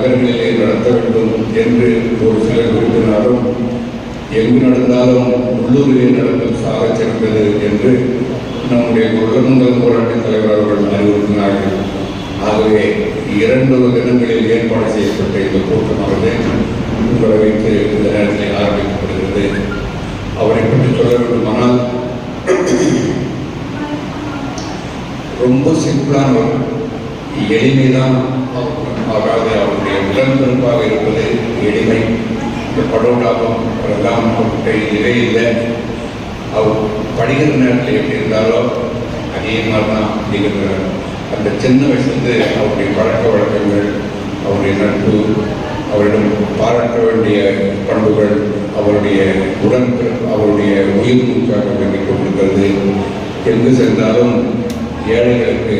நகரங்களிலே நடத்த வேண்டும் என்று ஒரு சிலர் விரும்பினாலும் எங்கு நடந்தாலும் உள்ளூரிலே நடக்கும் சாகச் சிறந்தது என்று நம்முடைய குழந்தைகள் போராட்ட தலைவர் அவர்கள் அறிவுறுத்தினார்கள். ஆகவே இரண்டு தினங்களில் ஏற்பாடு செய்யப்பட்ட இந்த கூட்டமானது உங்களை வைத்து இந்த நேரத்தில் ஆரம்பிக்கப்படுகிறது. அவரை பற்றி சொல்ல வேண்டுமானால் ரொம்ப சிம்பிளானவர் எளிமைதான் உடன்பிறப்பாக இருப்பது எளிமை. இந்த படோடாபம் அதெல்லாம் அவர்கிட்ட இதே இல்லை அவர் படிக்கிற நேரத்தில் எப்படி இருந்தாலோ அதே மாதிரி தான் அப்படிங்கிற அந்த சின்ன வயசுலேருந்து அவருடைய பழக்க வழக்கங்கள் அவருடைய நட்பு அவரிடம் பாராட்ட வேண்டிய பண்புகள் அவருடைய உடன் அவருடைய உயிர் மூச்சாக விளங்கிக் கொண்டிருக்கிறது. எங்கு சென்றாலும் ஏழைகளுக்கு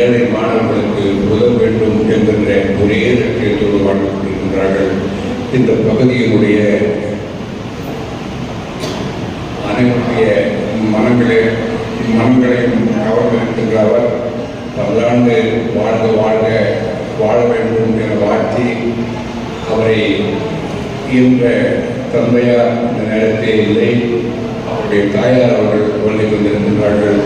ஏழை மாணவர்களுக்கு உதவ வேண்டும் என்கின்ற ஒரே லட்சியத்தோடு வாழ்ந்து கொண்டிருக்கின்றார்கள் இந்த பகுதியினுடைய அனைவருடைய மனங்களே மனங்களையும் கவர்ந்திருக்கின்ற அவர் பல்லாண்டு வாழ்க வாழ்க வாழ வேண்டும் என வாழ்த்தி அவரை இருந்த தந்தையார் இந்த நேரத்தில் இல்லை. அவருடைய தாயார் அவர்கள் கொள்ளை கொண்டிருக்கின்றார்கள்.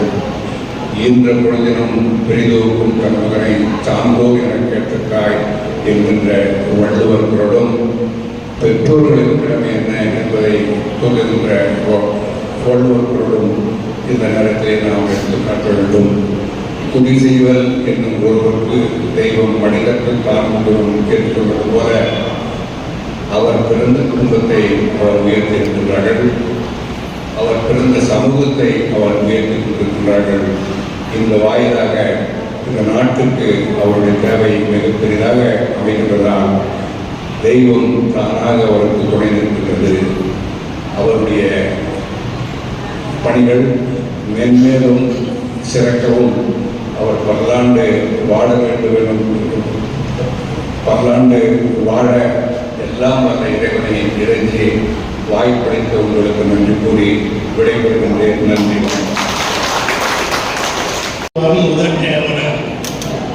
இன்ற பொழுதினும் பெரிதோக்கும் தன் மகனை என கேட்டுக்காய் என்கின்ற வள்ளுவர் குரலும் பெற்றோர்களின் கடமை என்ன என்பதை சொல்லுகின்ற வ- வள்ளுவர் குரலும் இந்த நேரத்திலே நாம் எடுத்துக்காட்ட வேண்டும். துணி செய்வல் என்னும் ஒருவருக்கு தெய்வம் மனிதர்கள் தாழ்ந்தும் என்று சொல்வது போல அவர் பிறந்த குடும்பத்தை அவர் உயர்த்தியிருக்கின்றார்கள். அவர் பிறந்த சமூகத்தை அவர் உயர்த்தி கொண்டிருக்கிறார்கள் இந்த வாயிலாக இந்த நாட்டுக்கு அவருடைய தேவை மிக பெரிதாக அமைகின்றதால் தெய்வம் தானாக அவருக்கு துணை நிற்கின்றது. அவருடைய பணிகள் மென்மேலும் சிறக்கவும் அவர் பல்லாண்டு வாழ வேண்டும் எனும் பல்லாண்டு வாழ எல்லாம் அந்த இறைவனை இறைஞ்சி வாய்ப்பளித்த உங்களுக்கு நன்றி கூறி விடைபெறுகின்றேன். நன்றி. முதற்கேவலர்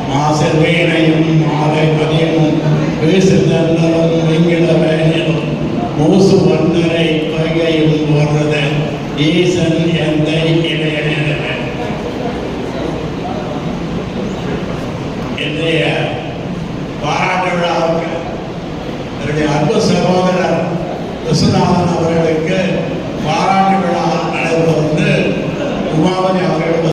மாசெல்வேனையும் மாலை பதியமும் பேசுதன்னலும் வெங்கிட மூசு வந்தரை பகையும் போறது ஈசன் எந்தை இளையனிடவே இன்றைய பாராட்டு என்னுடைய அன்பு சகோதரர் விஸ்வநாதன் அவர்களுக்கு